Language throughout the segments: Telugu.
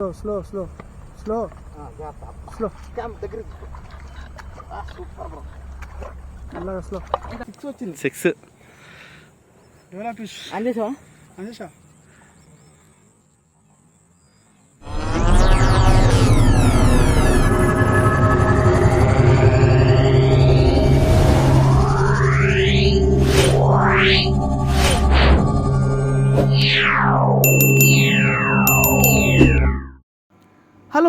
Slow slow slow slow slow దగ్గర స్లో సిక్స్ వచ్చింది సిక్స్ ఎవరా ఫిష్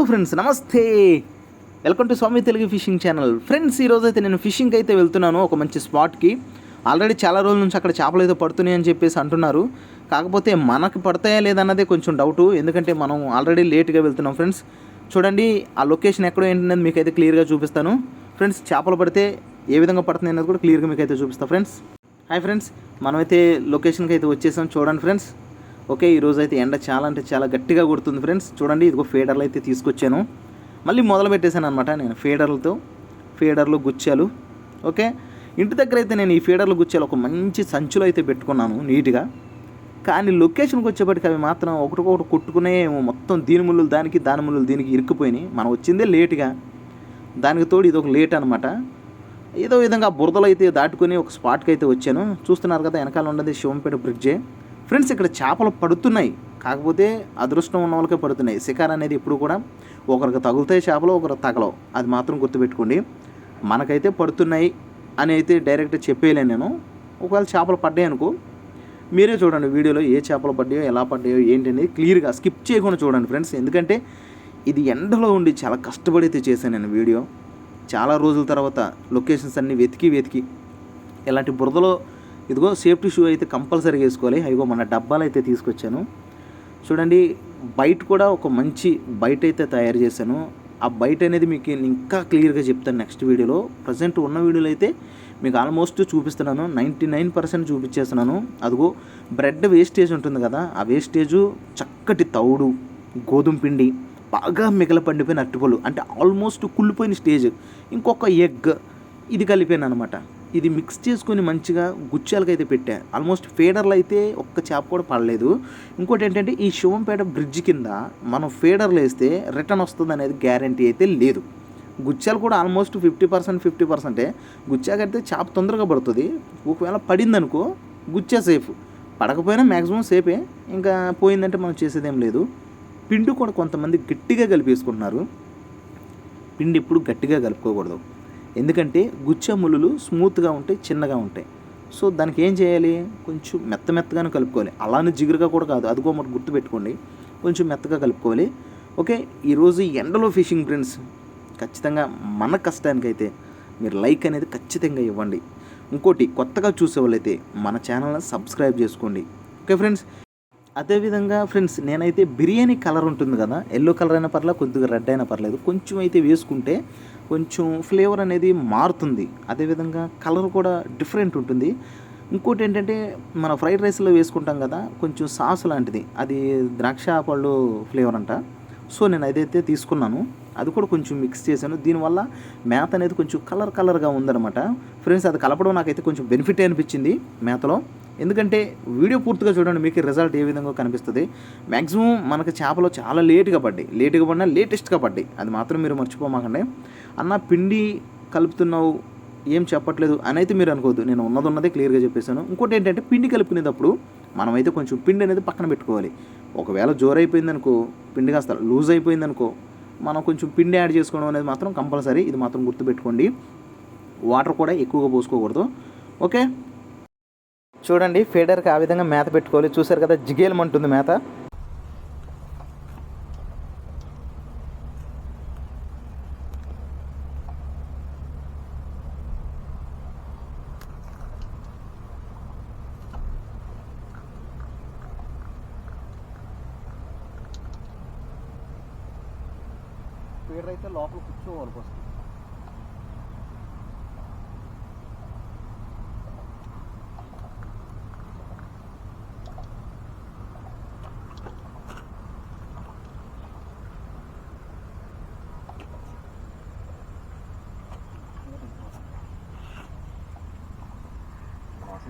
హలో ఫ్రెండ్స్ నమస్తే. Welcome to Swamy Telugu fishing channel. Friends ఈరోజు అయితే నేను ఫిషింగ్ అయితే వెళ్తున్నాను ఒక మంచి స్పాట్కి ఆల్రెడీ చాలా రోజుల నుంచి అక్కడ చేపలు అయితే పడుతున్నాయి అని చెప్పేసి అంటున్నారు. కాకపోతే మనకు పడతాయా లేదన్నదే కొంచెం డౌటు ఎందుకంటే మనం ఆల్రెడీ లేట్గా వెళ్తున్నాం ఫ్రెండ్స్. చూడండి ఆ లొకేషన్ ఎక్కడో ఏంటనేది మీకు అయితే క్లియర్గా చూపిస్తాను. ఫ్రెండ్స్ చేపలు పడితే ఏ విధంగా పడుతున్నాయి అనేది కూడా క్లియర్గా మీకు అయితే చూపిస్తాను ఫ్రెండ్స్. హాయ్ ఫ్రెండ్స్ మనమైతే లొకేషన్కి అయితే వచ్చేసాం. చూడండి ఫ్రెండ్స్. ఓకే ఈరోజు అయితే ఎండ చాలా అంటే చాలా గట్టిగా కొడుతుంది ఫ్రెండ్స్. చూడండి ఇదిగో ఫీడర్లు అయితే తీసుకొచ్చాను. మళ్ళీ మొదలు పెట్టేశాను అనమాట నేను ఫీడర్లతో ఫీడర్లు గుచ్చాలు. ఓకే ఇంటి దగ్గర అయితే నేను ఈ ఫీడర్లు గుచ్చాలు ఒక మంచి సంచులు అయితే పెట్టుకున్నాను నీట్గా. కానీ లొకేషన్కి వచ్చేప్పటికి అవి మాత్రం ఒకటికొకటి కొట్టుకునే మొత్తం దీని ముళ్ళు దానికి దాని ముళ్ళు దీనికి ఇరుక్కుపోయినాయి. మనం వచ్చిందే లేట్గా. దానికి తోడు ఇది ఒక లేట్ అనమాట ఏదో విధంగా బురదలు అయితే దాటుకొని ఒక స్పాట్కి అయితే వచ్చాను. చూస్తున్నారు కదా వెనకాల ఉన్నది శివంపేట బ్రిడ్జే. ఫ్రెండ్స్ ఇక్కడ చేపలు పడుతున్నాయి. కాకపోతే అదృష్టం ఉన్న వాళ్ళకే పడుతున్నాయి. శికార్ అనేది ఎప్పుడు కూడా ఒకరికి తగులుతాయి చేపలు ఒకరు తగలవు. అది మాత్రం గుర్తుపెట్టుకోండి. మనకైతే పడుతున్నాయి అని అయితే డైరెక్ట్ చెప్పేయలేను నేను. ఒకవేళ చేపలు పడ్డాయి అనుకో మీరే చూడండి వీడియోలో ఏ చేపలు పడ్డాయో ఎలా పడ్డాయో ఏంటి అనేది క్లియర్గా స్కిప్ చేయకుండా చూడండి ఫ్రెండ్స్. ఎందుకంటే ఇది ఎండలో ఉండి చాలా కష్టపడి అయితే చేశాను నేను వీడియో. చాలా రోజుల తర్వాత లొకేషన్స్ అన్నీ వెతికి వెతికి. ఇలాంటి బురదలో ఇదిగో సేఫ్టీ షూ అయితే కంపల్సరీగా వేసుకోవాలి. అదిగో మన డబ్బాలు అయితే తీసుకొచ్చాను. చూడండి బయట కూడా ఒక మంచి బయట అయితే తయారు చేశాను. ఆ బయట అనేది మీకు నేను ఇంకా క్లియర్గా చెప్తాను నెక్స్ట్ వీడియోలో. ప్రజెంట్ ఉన్న వీడియోలో అయితే మీకు ఆల్మోస్ట్ చూపిస్తున్నాను. నైంటీ నైన్ పర్సెంట్ చూపించేస్తున్నాను. అదిగో బ్రెడ్ వేస్టేజ్ ఉంటుంది కదా ఆ వేస్టేజు చక్కటి తౌడు గోధుమ పిండి బాగా మిగల పండిపోయిన అరటిపళ్ళు అంటే ఆల్మోస్ట్ కుళ్ళిపోయిన స్టేజ్ ఇంకొక ఎగ్ ఇది కలిపాను అనమాట. ఇది మిక్స్ చేసుకొని మంచిగా గుచ్చాలకైతే పెట్టా. ఆల్మోస్ట్ ఫీడర్లు అయితే ఒక్క చేప కూడా పడలేదు. ఇంకోటి ఏంటంటే ఈ శివంపేట బ్రిడ్జ్ కింద మనం ఫీడర్లు వేస్తే రిటర్న్ వస్తుంది అనేది గ్యారంటీ అయితే లేదు. గుచ్చాలు కూడా ఆల్మోస్ట్ ఫిఫ్టీ పర్సెంట్ ఫిఫ్టీ పర్సెంటే గుచ్చాకైతే చేప తొందరగా పడుతుంది. ఒకవేళ పడిందనుకో గుచ్చా సేఫ్ పడకపోయినా మ్యాక్సిమం సేఫే ఇంకా పోయిందంటే మనం చేసేదేం లేదు. పిండి కూడా కొంతమంది గట్టిగా కలిపేసుకుంటున్నారు. పిండి ఎప్పుడు గట్టిగా కలుపుకోకూడదు. ఎందుకంటే గుచ్చ ములులు స్మూత్గా ఉంటాయి చిన్నగా ఉంటాయి. సో దానికి ఏం చేయాలి? కొంచెం మెత్త మెత్తగానే కలుపుకోవాలి. అలానే జిగురుగా కూడా కాదు. అది కూడా గుర్తుపెట్టుకోండి. కొంచెం మెత్తగా కలుపుకోవాలి. ఓకే? ఈరోజు ఎండలో ఫిషింగ్ ఫ్రెండ్స్ ఖచ్చితంగా మన కష్టానికైతే మీరు లైక్ అనేది ఖచ్చితంగా ఇవ్వండి. ఇంకోటి కొత్తగా చూసేవాళ్ళైతే మన ఛానల్ని సబ్స్క్రైబ్ చేసుకోండి. Okay friends? అదేవిధంగా ఫ్రెండ్స్ నేనైతే బిర్యానీ కలర్ ఉంటుంది కదా ఎల్లో కలర్ అయినా పర్లేదు కొద్దిగా రెడ్ అయినా పర్లేదు కొంచెం అయితే వేసుకుంటే కొంచెం ఫ్లేవర్ అనేది మారుతుంది. అదేవిధంగా కలర్ కూడా డిఫరెంట్ ఉంటుంది. ఇంకోటి ఏంటంటే మన ఫ్రైడ్ రైస్లో వేసుకుంటాం కదా కొంచెం సాస్ లాంటిది అది ద్రాక్ష పళ్ళు ఫ్లేవర్ అంట. సో నేను అదైతే తీసుకున్నాను. అది కూడా కొంచెం మిక్స్ చేశాను. దీనివల్ల మేత అనేది కొంచెం కలర్ కలర్గా ఉందన్నమాట. ఫ్రెండ్స్ అది కలపడం నాకైతే కొంచెం బెనిఫిట్ అనిపించింది మేతలో ఎందుకంటే వీడియో పూర్తిగా చూడండి మీకు రిజల్ట్ ఏ విధంగా కనిపిస్తుంది. మ్యాక్సిమం మనకి చేపలు చాలా లేట్గా పడ్డాయి. లేట్గా పడినా లేటెస్ట్గా పడ్డాయి. అది మాత్రం మీరు మర్చిపోమాకండి. అన్న పిండి కలుపుతున్నావు ఏం చెప్పట్లేదు అని అయితే మీరు అనుకోవద్దు. నేను ఉన్నది ఉన్నదే క్లియర్గా చెప్పేశాను. ఇంకోటి ఏంటంటే పిండి కలుపుకునేటప్పుడు మనమైతే కొంచెం పిండి అనేది పక్కన పెట్టుకోవాలి. ఒకవేళ జోరైపోయిందనుకో పిండి కాస్త లూజ్ అయిపోయిందనుకో మనం కొంచెం పిండి యాడ్ చేసుకోవడం అనేది మాత్రం కంపల్సరీ ఇది మాత్రం గుర్తుపెట్టుకోండి. వాటర్ కూడా ఎక్కువగా పోసుకోకూడదు. ఓకే చూడండి ఫీడర్కి ఆ విధంగా మేత పెట్టుకోవాలి. చూసారు కదా జిగేలమంటుంది మేత.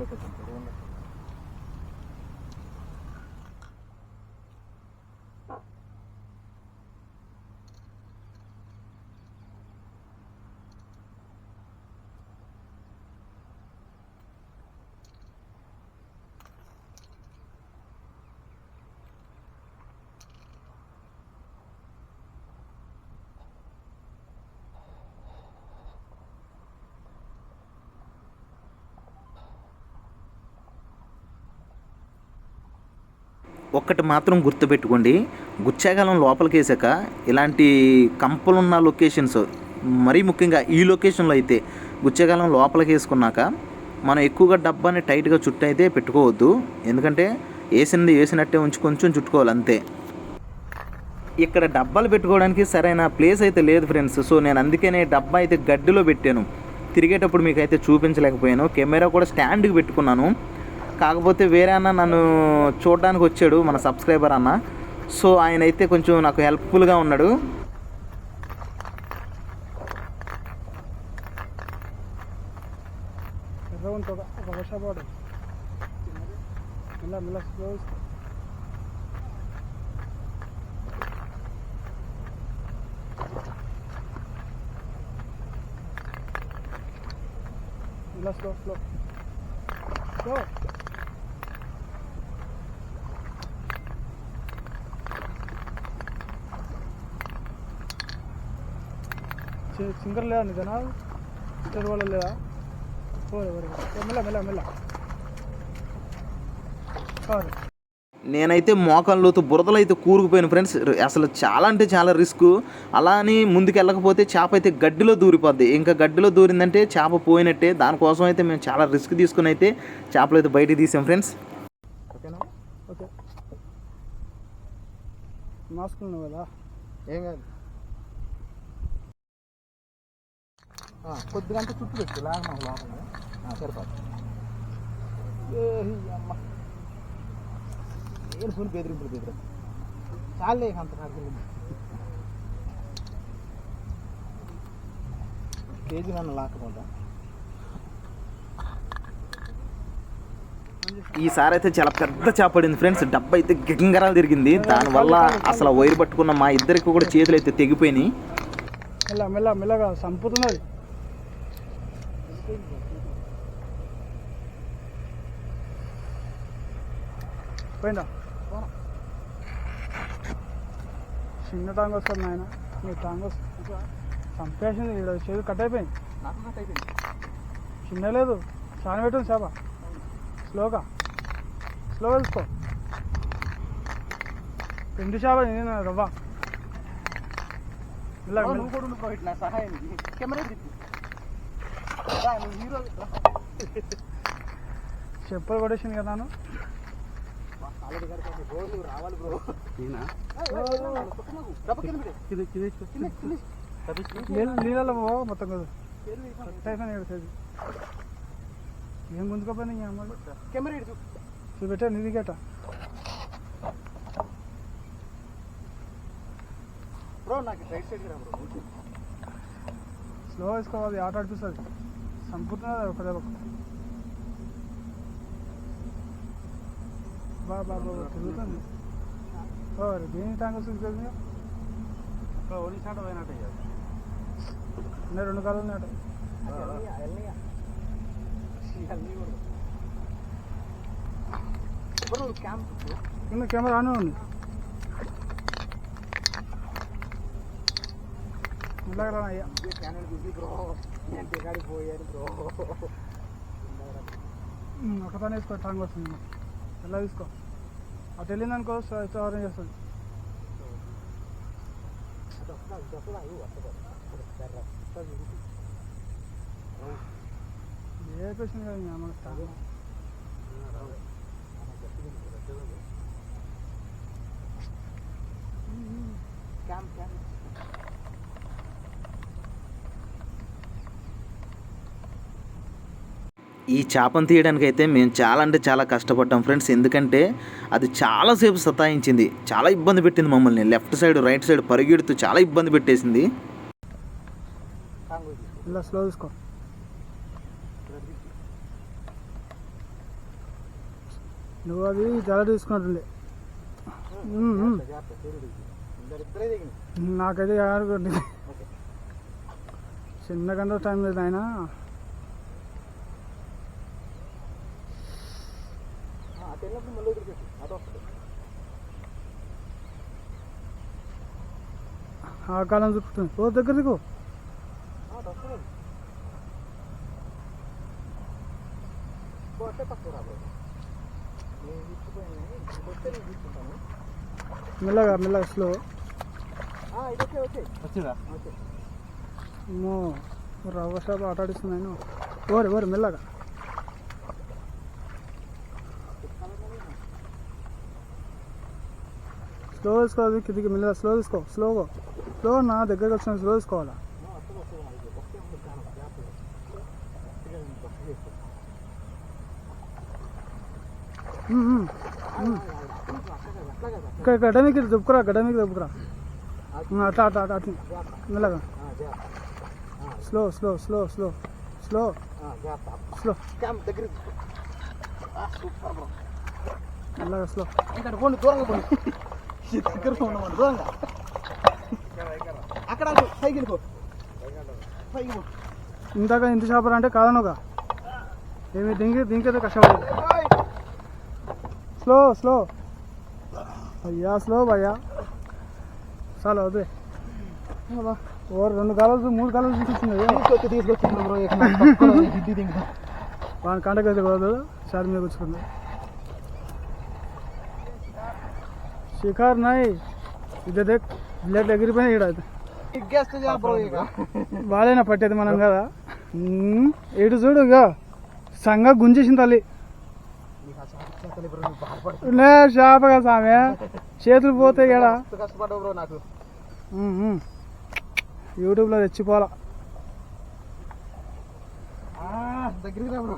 这个怎么弄？ఒక్కటి మాత్రం గుర్తుపెట్టుకోండి. గుచ్చాగాలం లోపలికి వేసాక ఇలాంటి కంపలున్న లొకేషన్స్ మరీ ముఖ్యంగా ఈ లొకేషన్లో అయితే గుచ్చాగాలం లోపలికి వేసుకున్నాక మనం ఎక్కువగా డబ్బాని టైట్గా చుట్టూ అయితే పెట్టుకోవద్దు. ఎందుకంటే వేసింది వేసినట్టే ఉంచి కొంచెం చుట్టుకోవాలి అంతే. ఇక్కడ డబ్బాలు పెట్టుకోవడానికి సరైన ప్లేస్ అయితే లేదు ఫ్రెండ్స్. సో నేను అందుకనే డబ్బా అయితే గడ్డిలో పెట్టాను. తిరిగేటప్పుడు మీకు అయితే చూపించలేకపోయాను. కెమెరా కూడా స్టాండ్కి పెట్టుకున్నాను. కాకపోతే వేరే అన్న నన్ను చూడడానికి వచ్చాడు మన సబ్స్క్రైబర్ అన్న. సో ఆయన అయితే కొంచెం నాకు హెల్ప్ఫుల్గా ఉన్నాడు. ఎర్ర ఉంటుంది ఒక Go వర్ష పాడు మెల్ల మెల్ల స్లో మెల్ల స్లో స్లో స్లో సింగర్ లేదా నిజనా ఇద్దరు వాళ్ళ లేదా ఓరే ఓరే ఓరే. మెల్ల మెల్ల మెల్ల నేనైతే మోకాళ్ళలోతు బురదలో అయితే కూరుకుపోయాను ఫ్రెండ్స్. అసలు చాలా అంటే చాలా రిస్క్. అలా అని ముందుకు వెళ్ళకపోతే చేప అయితే గడ్డిలో దూరిపోద్ది. ఇంకా గడ్డిలో దూరిందంటే చేప పోయినట్టే. దానికోసం అయితే మేము చాలా రిస్క్ తీసుకుని అయితే చేపలు అయితే బయటికి తీసాం ఫ్రెండ్స్. ఓకేనా? ఓకే. మాస్క్ ఉన్నావు కదా ఏం కాదు. కొద్దిగా అంటే చుట్టూ పెట్టు లాగా మాకు లోపల సరిపోదు అమ్మ. నేను ఫోన్ బెదిరింపులు బెదిరి. చాలే అంత నాకు కేజీ నన్ను లాక్కుండా ఈసారి అయితే చాలా పెద్ద చేప పడింది ఫ్రెండ్స్. డబ్బా అయితే గింగరాలు తిరిగింది. దానివల్ల అసలు వైర్ పట్టుకున్న మా ఇద్దరికి కూడా చేతులు అయితే తెగిపోయినాయి. మెల్ల మెల్ల మెల్లగా సంపుతున్నది. పోయిందా చిన్న టాంగ్ వస్తుంది నాయన మీ టాంగ్ వస్తుంది చంపేసింది ఈడ చేతి కట్ అయిపోయింది చిన్న లేదు చాలా పెట్టింది చేప స్లోగా స్లో వెళ్తావు రెండు చేప నేను రవ్వ ఇలా నా సహాయం కెమెరా తిప్పు రా, నువ్వు హీరో రా. చెప్పులు కొట్టేసింది కదా నీళ్ళలో పో మొత్తం కదా? ఏం గుంజుకోపోయింది ఈ అమ్మ కెమెరా. చూపెట్టా బ్రో నాకు రైట్ సైడ్ స్లో వేసుకోవాలి ఆట ఆడిపిస్తుంది. సంపుతున్నది ఒక దెబ్బ బా బా బా బా, తిరుగుతుంది ఓ దేని టాంగ్ వస్తుంది తెలియదు ఒడిశాట పోయినట్టు ఉన్నాయి రెండు కాళ్ళు ఉన్నాయట బ్రో క్యాంప్ కింద కెమెరా ఆనే ఉంది మెల్లగా రా అయ్యా ఛానల్ బిజీ బ్రో నేను దిగాడి పోయాను బ్రో ఉమ్, ఒకదాని వేసుకో టాంగ్ వస్తుంది ఎలా తీసుకో అటు వెళ్ళిందనుకో ఆరెంజ్ చేస్తుంది ఏ పేషెంట్ కదా ఇంకా మనకు టాంగ్ క్యాంప్ క్యాంప్ ఈ చేపను తీయడానికి అయితే మేము చాలా అంటే చాలా కష్టపడ్డాం ఫ్రెండ్స్. ఎందుకంటే అది చాలాసేపు సతాయించింది. చాలా ఇబ్బంది పెట్టింది మమ్మల్ని. లెఫ్ట్ సైడ్ రైట్ సైడ్ పరిగెడుతూ చాలా ఇబ్బంది పెట్టేసింది. నువ్వు అది చాలా తీసుకుంటుండే నాకైతే ఎవరు చిన్న గంట టైం లేదు ఆయన అటు వెళ్ళినప్పుడు మళ్ళీ ఎదురుపెట్టు అటు వస్తుంది ఆ కాలం చూపుతుంది. ఓ దగ్గర దిగు. అటు వస్తుంది అట్టే తక్కువ రాబోయే వస్తే నేను తీసుకుంటాను మెల్లగా మెల్లగా స్లో రవ్వ షాప్ ఆటాడిస్తున్నాను ఓరి ఓరి మెల్లగా. స్లో తీసుకోవాలి కిందికి మెల్లగా స్లో తీసుకో స్లోగా స్లో నా దగ్గరకు వచ్చిన స్లో తీసుకోవాలా ఇక్కడ గడ్డ మీకు దుబ్బుకురా గడ్డ మీకు దుబ్బుకురా. అట్లా అట్లా అట్లా అట్లా మెల్లగా. Slow slow slow slow slow slow మెల్లగా స్లో ఇక్కడ పోండి దూరంగా పోండి. ఈ దగ్గర ఉండమని దూరంగా అక్కడ. పైకి వెళ్ళిపో. పైకి పో. ఇందాక ఇంత చేపలు అంటే కాదనుగా ఏమి దీనికి దీనికైతే కష్టపడదు స్లో స్లో. అయ్యా స్లో భయ్యా. చాలా వద్దే ఓ రెండు కాలాలు మూడు కాలాలు చూపించింది తీసుకొచ్చి తీసుకొచ్చింది బ్రో దిద్ది దింగు కంటకైతే పోదు షాడ్ మీద కూర్చుకుంది. शिकार नाही इथे देख ब्लेड ఎగిరిపోయినా ఈడ గెస్ట్ బ్రో ఇక బాగాలేనా పట్టేది మనం కదా ఉమ్, ఇటు చూడు ఇక సంగ గుంజేసింది తల్లి నీకు ఆ చేప చేతలు బ్రో నువ్వు బాధపడు లే చేపగా సామె చేతులు పోతాయి కదా మస్తు కష్టపడ్డావు బ్రో నాకు ఉమ్, ఉమ్. యూట్యూబ్లో తెచ్చిపోవాలా ఆ, దగ్గరికి రా బ్రో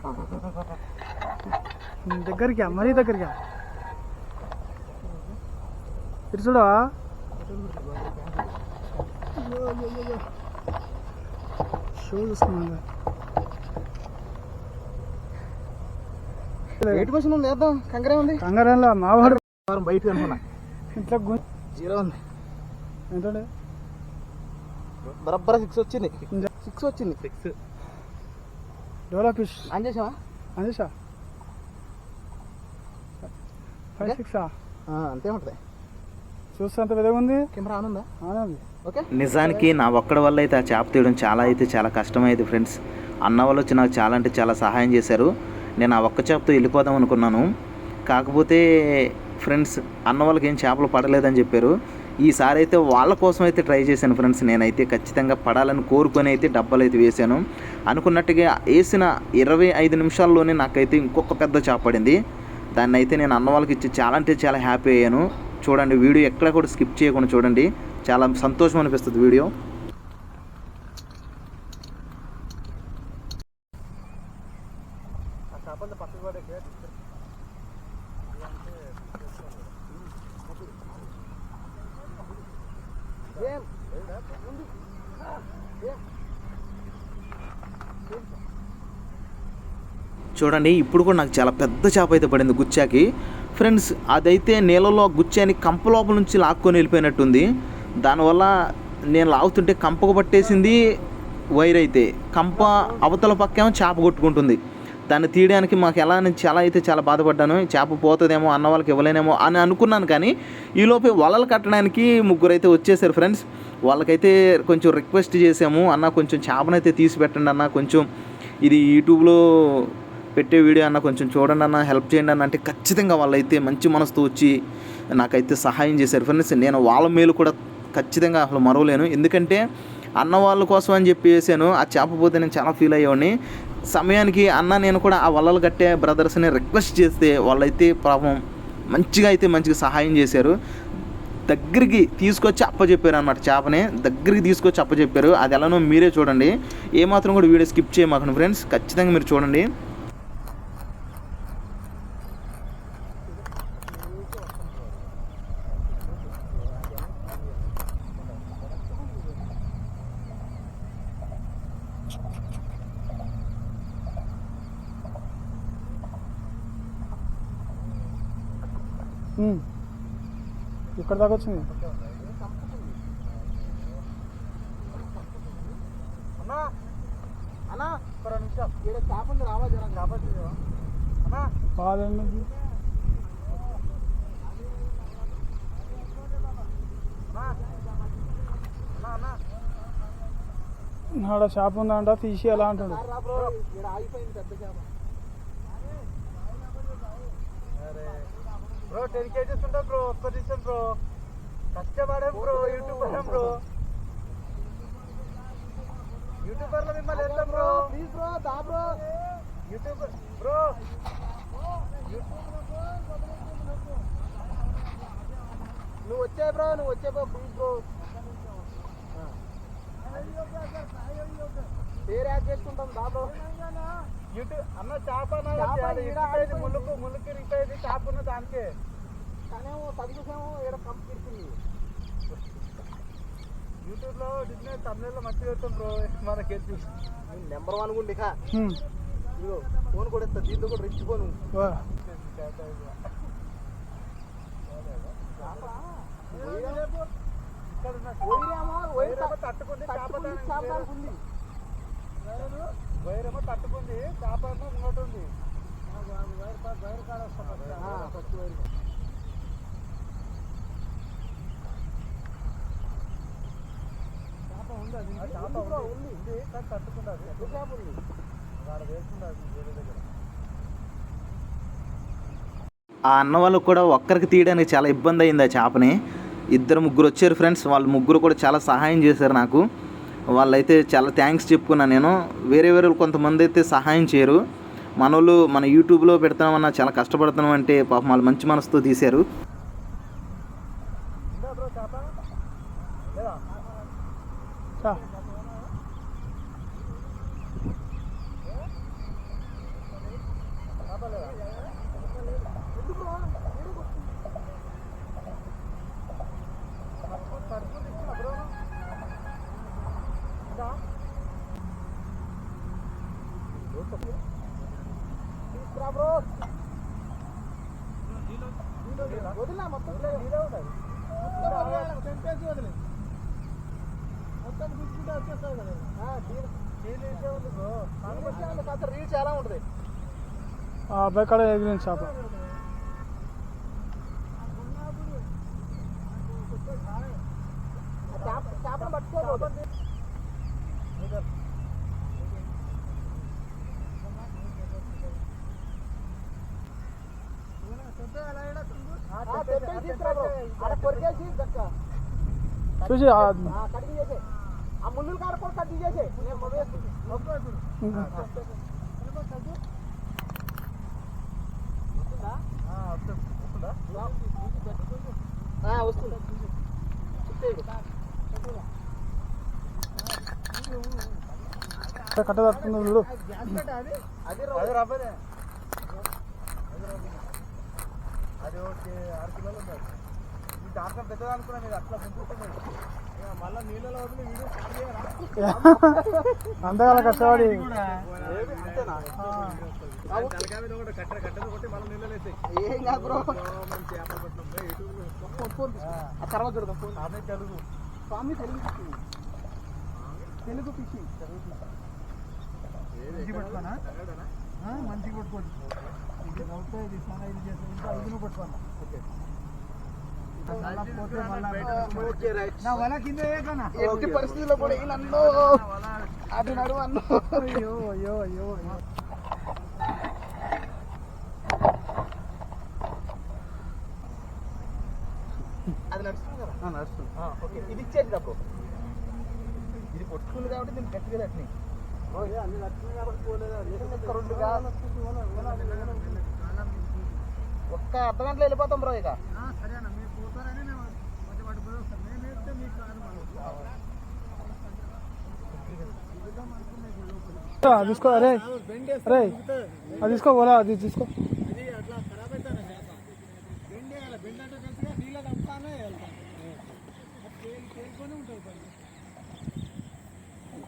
ఉమ్, దగ్గరికా మరీ దగ్గరికా ఇటు చూడవా షో చూసుకున్నాను ఎయిట్ పర్సెంట్ ఉంది? వేద్దాం. కంకరే ఉంది? కంగారేలా మావాడు వారం బయట అనుకున్నా. ఇంట్లో జీరో ఉంది. ఏంటంటే బరబ్బర సిక్స్ వచ్చింది. సిక్స్ వచ్చింది. సిక్స్ డెవలప్ ఫిష్ ఆన్ చేసావా? అందేశా ఫైవ్ ఓకే. సిక్సా అంతే ఉంటుంది. చూస్తే అంత విధంగా ఉంది? కెమెరా ఆన్ ఉందా? ఆనంది ఓకే. నిజానికి నా ఒక్కడి వల్ల అయితే ఆ చేప తీయడం చాలా అయితే చాలా కష్టమైంది ఫ్రెండ్స్. అన్న వాళ్ళు వచ్చి నాకు చాలా అంటే చాలా సహాయం చేశారు. నేను ఆ ఒక్క చేపతో వెళ్ళిపోదాం అనుకున్నాను. కాకపోతే ఫ్రెండ్స్ అన్న వాళ్ళకి ఏం చేపలు పడలేదని చెప్పారు. ఈసారి అయితే వాళ్ళ కోసం అయితే ట్రై చేశాను ఫ్రెండ్స్. నేనైతే ఖచ్చితంగా పడాలని కోరుకొని అయితే డబ్బాలు అయితే వేశాను. అనుకున్నట్టుగా వేసిన ఇరవై ఐదు నిమిషాల్లోనే నాకైతే ఇంకొక పెద్ద చేప పడింది. దాన్ని అయితే నేను అన్న వాళ్ళకి ఇచ్చి చాలా అంటే చాలా హ్యాపీ అయ్యాను. చూడండి వీడియో ఎక్కడ కూడా స్కిప్ చేయకుండా చూడండి. చాలా సంతోషం అనిపిస్తుంది వీడియో. చూడండి ఇప్పుడు కూడా నాకు చాలా పెద్ద చేప అయితే పడింది గుచ్చాకి ఫ్రెండ్స్ అదైతే నీళ్ళలో గుచ్చాని కంప లోపల నుంచి లాక్కొని వెళ్ళిపోయినట్టుంది. దానివల్ల నేను లాగుతుంటే కంపకు పట్టేసింది వైర్ అయితే. కంప అవతల పక్కేమో చేప కొట్టుకుంటుంది. దాన్ని తీయడానికి మాకు ఎలా అని చాలా అయితే చాలా బాధపడ్డాను. చేప పోతుందేమో అన్న వాళ్ళకి ఇవ్వలేనేమో అని అనుకున్నాను కానీ ఈలోపే వలలు కట్టడానికి ముగ్గురు అయితే వచ్చేసారు ఫ్రెండ్స్. వాళ్ళకైతే కొంచెం రిక్వెస్ట్ చేసాము అన్న కొంచెం చేపనైతే తీసి పెట్టండి అన్న కొంచెం ఇది యూట్యూబ్లో పెట్టే వీడియో అన్న కొంచెం చూడండి అన్న హెల్ప్ చేయండి అన్న అంటే ఖచ్చితంగా వాళ్ళైతే మంచి మనసుతో వచ్చి నాకైతే సహాయం చేశారు. ఫ్రెండ్స్ నేను వాళ్ళ మేలు కూడా ఖచ్చితంగా అసలు మరవలేను. ఎందుకంటే అన్న వాళ్ళ కోసం అని చెప్పి వేసాను ఆ చేపపోతే నేను చాలా ఫీల్ అయ్యేవాడిని. సమయానికి అన్న నేను కూడా ఆ వలలు కట్టే బ్రదర్స్ని రిక్వెస్ట్ చేస్తే వాళ్ళైతే పాపం మంచిగా అయితే మంచిగా సహాయం చేశారు. దగ్గరికి తీసుకొచ్చి అప్పచెప్పారు అనమాట చేపని. దగ్గరికి తీసుకొచ్చి అప్పచెప్పారు. అది ఎలానో మీరే చూడండి. ఏమాత్రం కూడా వీడియో స్కిప్ చేయమాకండి ఫ్రెండ్స్ ఖచ్చితంగా మీరు చూడండి. ఇక్కడ దాకా వచ్చింది అన్నా అన్నా ఒక నిమిషం ఈడ చేప ఉంది రావా జరా కాబట్టి అన్నా పాలండి అన్నా అన్నా అన్నా ఆడ షాప్ ఉందంట తీసి ఎలా అంటాడు రా బ్రో ఈడ ఆగిపోయింది పెద్ద చేప అరే బ్రో టెన్ కేజీస్ ఉంటాం బ్రో ఒక్క నిమిషం బ్రో కష్టపడాం బ్రో యూట్యూబర్ బ్రో యూట్యూబర్లో మిమ్మల్ని ఎంత బ్రో ప్లీజ్ బ్రో దా బ్రో యూట్యూబర్ బ్రో నువ్వు వచ్చే బ్రో నువ్వు వచ్చే బ్రో ప్లీజ్ బ్రో పేరు యాడ్ చేసుకుంటాం దా బ్రో యూట్యూబ్ అన్న చేప ముళ్ళుకు ముళ్ళుకి ఇరిగిపోయింది చేప ఉన్న దానికే. కానేమో తగ్గుసేమో ఏడ కంపిస్తుంది యూట్యూబ్లో డిస్నే తమిళలో మంచి పెడతాం బ్రో. మనకి నెంబర్ వన్ గుండి కా హ్మ్. ఇదిగో ఫోన్ కూడా ఇస్తా. దీంతో కూడా రిచ్ ఫోన్ వా. తట్టుకుంది వైరేమో తట్టుకుంది ఫస్ట్ వైర్ చేప ఉంది అది చేప ఉంది. ఉంది కానీ తట్టుకుంది చేప ఉంది? వాడు వేస్తుంది అది వేరే దగ్గర. ఆ అన్న వాళ్ళకు కూడా ఒక్కరికి తీయడానికి చాలా ఇబ్బంది అయింది ఆ చేపని. ఇద్దరు ముగ్గురు వచ్చారు ఫ్రెండ్స్ వాళ్ళు ముగ్గురు కూడా చాలా సహాయం చేశారు నాకు. వాళ్ళైతే చాలా థ్యాంక్స్ చెప్పుకున్నాను నేను. వేరే వేరే వాళ్ళు కొంతమంది అయితే సహాయం చేయరు. మన వాళ్ళు మన యూట్యూబ్లో పెడతామన్నా చాలా కష్టపడుతున్నాం అంటే పాపం వాళ్ళు మంచి మనసుతో తీశారు ఉందా బ్రో చేప లేదా చా. చేప లేదా ఎందుకు బ్రో సరుకులు ఇచ్చిన బ్రో ఉందా తీసుకురా బ్రో వదిలే మొత్తం నీదే ఉండాలి తెంపేసి వదిలే మొత్తం గుచ్చుకుంటే వచ్చేస్తావు కదా నీళ్ళు ఇచ్చే ఉంది బ్రో మనకు వచ్చే ఉంది కాస్త రీల్ చాలా ఉంటుంది ఆ అబ్బాయి కాడ ఎగిరిన చేప చేపను పట్టుకోబోదు చూసి ఆ- కడిగి చేసే ఆ ముళ్ళు కాడ కూడా కట్ చేసే నేను వస్తుంది? కట్ట తట్టుకుంది చూడు. అది ఓకే ఆరు కిలోలు ఉంది. ఈ దాంట్లో పెద్దది అనుకున్నా మీరు అట్లా ముందుకున్నాయి అంతకాల కష్టపడి. తర్వాత చూడదాం phone. Swami Telugu. Swami Telugu fishing Telugu fishing మంచి పట్టుకోనా? మంచిగా పట్టుకోండి ఇది నవ్వుతో ఇది చాలా ఇది చేస్తే ఇంకా ఐదును పట్టుకోనా ఎట్టి పరిస్థితుల్లో కూడా ఈ నన్ను అటు నడు అన్ను. అయ్యో అయ్యో అయ్యో. అయ్యో. అది నడుస్తుంది కదా? నడుస్తుంది. ఓకే. ఇది ఇచ్చేది ఇది కొట్టుకుంది కాబట్టి దీన్ని గట్టిగా తట్టినాయి అన్ని నడుస్తుంది కాబట్టి పోలేదు? రెండు కాదు ఒక్క అర్ధ గంటలో వెళ్ళిపోతాం బ్రో ఇక. మీరు పోతారని మేము మధ్య పడి పోయి మేము వేస్తే మీకు ఆ, తీసుకో అరే అరే అది తీసుకో. పోలా అది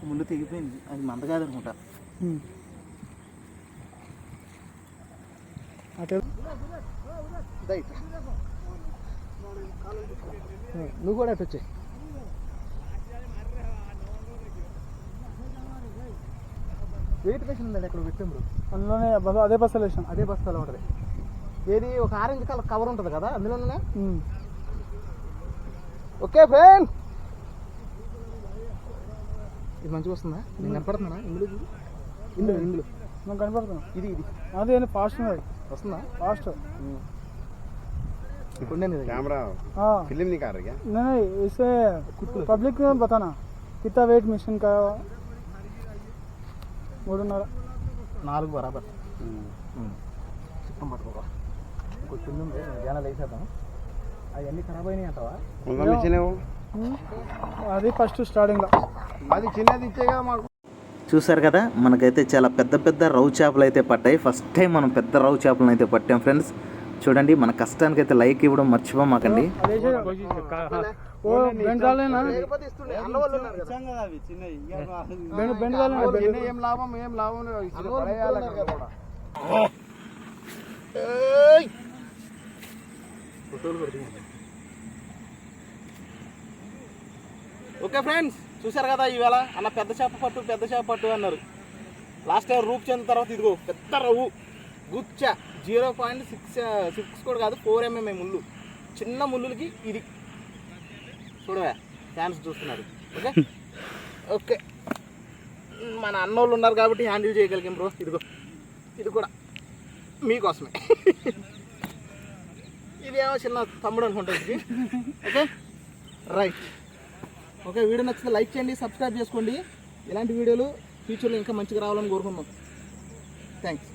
ముందు తెగిపోయింది. అది మంద కాదనుకుంటా. అటు రైట్ నువ్వు కూడా అటు వచ్చే. వెయిట్ మెషిన్ ఉందండి అక్కడ పెట్టాం బ్రో అందులోనే బస్ అదే బస్సులో వేసాం అదే బస్తాలో ఉంటుంది. ఏది ఒక ఆరెంజ్ కలర్ కవర్ ఉంటుంది కదా అందులోనే. ఓకే ఫ్రెండ్ ఇది మంచిగా వస్తుందా? నేను కనపడుతుందా ఇందులో ఇందులో ఇందులో. నాకు కనపడుతున్నాం ఇది ఇది. అదే ఫాస్ట్ ఉన్నది వస్తుందా? ఫాస్ట్ कैमरा हाँ फिल्म निकाल रहे क्या नहीं नहीं इसे पब्लिक में बताना कितना वेट मिशन का మూడున్నర నాలుగు బరాబర్ చిప్పం పట్టుకోరా ఇంకో చిన్న ఉంది జనాలు వేసేద్దాం అవన్నీ ఖరాబ్ అయినాయి అంటావా कौन सा मिशन है वो అది ఫస్ట్ స్టార్టింగ్లో అది చిన్నది ఇచ్చే కదా మాకు చూసారు కదా మనకైతే చాలా పెద్ద పెద్ద రౌ చేపలు అయితే పట్టాయి ఫస్ట్ టైం మనం పెద్ద రౌ చేపలను అయితే పట్టాం ఫ్రెండ్స్ చూడండి మన కష్టానికి అయితే లైక్ ఇవ్వడం మర్చిపోమాకండి. ఓకే ఫ్రెండ్స్ చూసారు కదా ఈవేళ అన్న పెద్ద చేప పట్టు పెద్ద చేప పట్టు అన్నారు. లాస్ట్ టైం రూప్ చెందిన తర్వాత ఇదిగో పెద్ద రవ్వు. గుచ్చ. జీరో పాయింట్ సిక్స్ సిక్స్ కూడా కాదు ఫోర్ ఎంఎంఏ ముళ్ళు. చిన్న ముళ్ళులకి ఇది. చూడవా ఫ్యాన్స్ చూస్తున్నారు. ఓకే? ఓకే. మన అన్నోళ్ళు ఉన్నారు కాబట్టి హ్యాండిల్ చేయగలిగాం బ్రో. ఇదిగో ఇది కూడా మీకోసమే. ఇది ఏమో చిన్న తమ్ముడు అనుకుంటా ఇది. ఓకే? రైట్. ఓకే వీడియో నచ్చితే లైక్ చేయండి సబ్స్క్రైబ్ చేసుకోండి. ఇలాంటి వీడియోలు ఫ్యూచర్లో ఇంకా మంచిగా రావాలని కోరుకుందాం థ్యాంక్స్